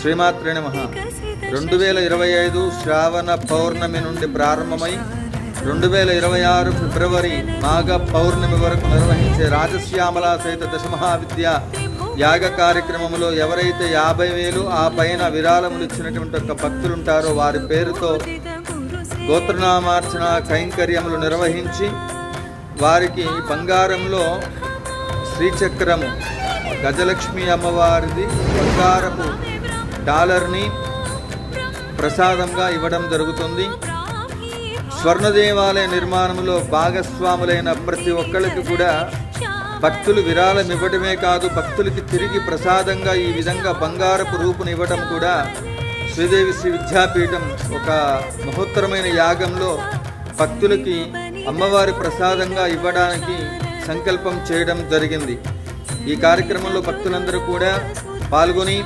శ్రీమాత్రి నమ. రెండు వేల ఇరవై ఐదు శ్రావణ పౌర్ణమి నుండి ప్రారంభమై రెండు వేల ఇరవై ఆరు ఫిబ్రవరి మాఘ పౌర్ణమి వరకు నిర్వహించే రాజశ్యామల సహిత దశమహావిద్య యాగ కార్యక్రమంలో ఎవరైతే యాభై వేలు ఆ పైన విరాళములు ఇచ్చినటువంటి ఒక భక్తులుంటారో వారి పేరుతో గోత్రనామార్చన కైంకర్యములు నిర్వహించి వారికి బంగారంలో శ్రీచక్రము గజలక్ష్మి అమ్మవారిది బంగారపు డాలర్ని ప్రసాదంగా ఇవ్వడం జరుగుతుంది. స్వర్ణ దేవాలయ నిర్మాణంలో భాగస్వాములైన ప్రతి ఒక్కరికి కూడా భక్తులు విరాళం ఇవ్వడమే కాదు భక్తులకి తిరిగి ప్రసాదంగా ఈ విధంగా బంగారపు రూపును ఇవ్వడం కూడా శ్రీదేవి శ్రీ విద్యాపీఠం ఒక మహోత్తరమైన యాగంలో భక్తులకి అమ్మవారి ప్రసాదంగా ఇవ్వడానికి సంకల్పం చేయడం జరిగింది. ఈ కార్యక్రమంలో భక్తులందరూ కూడా పాల్గొని